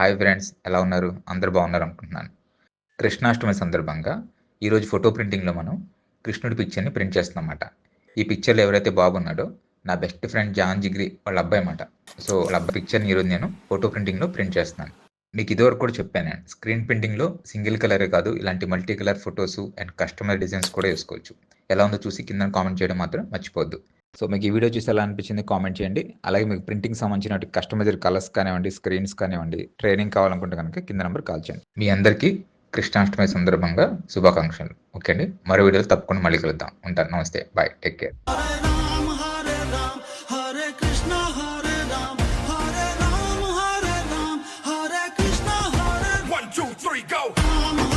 Hi friends ఎలా ఉన్నారు? అందరు బాగున్నారు అనుకుంటున్నాను. కృష్ణాష్టమి సందర్భంగా ఈరోజు ఫోటో ప్రింటింగ్లో మనం కృష్ణుడి పిక్చర్ని ప్రింట్ చేస్తున్నామన్నమాట. ఈ పిక్చర్లో ఎవరైతే బాగున్నాడో నా బెస్ట్ ఫ్రెండ్ జాన్ జిగ్రి వాళ్ళ అబ్బాయి అన్నమాట. సో వాళ్ళ అబ్బాయి పిక్చర్ని ఈరోజు నేను ఫోటో ప్రింటింగ్లో ప్రింట్ చేస్తున్నాను. మీకు ఇదివరకు కూడా చెప్పాను స్క్రీన్ ప్రింటింగ్లో సింగిల్ కలరే కాదు ఇలాంటి multi colour photos and customer designs కూడా వేసుకోవచ్చు. ఎలా ఉందో చూసి కింద కామెంట్ చేయడం మాత్రం మర్చిపోద్దు సో మీకు ఈ వీడియో చూసి ఎలా అనిపించింది కామెంట్ చేయండి అలాగే మీకు ప్రింటింగ్ సంబంధించిన కస్టమైజర్ కలర్స్ కానివ్వండి స్క్రీన్స్ కానివ్వండి ట్రైనింగ్ కావాలనుకుంటే కనుక కింద నెంబర్ కాల్ చేయండి మీ అందరికీ కృష్ణాష్టమి సందర్భంగా శుభాకాంక్షలు ఓకే అండి మరో వీడియోలో తప్పకుండా మళ్ళీ కలుద్దాం ఉంటాను నమస్తే బాయ్ టేక్ కేర్ Hare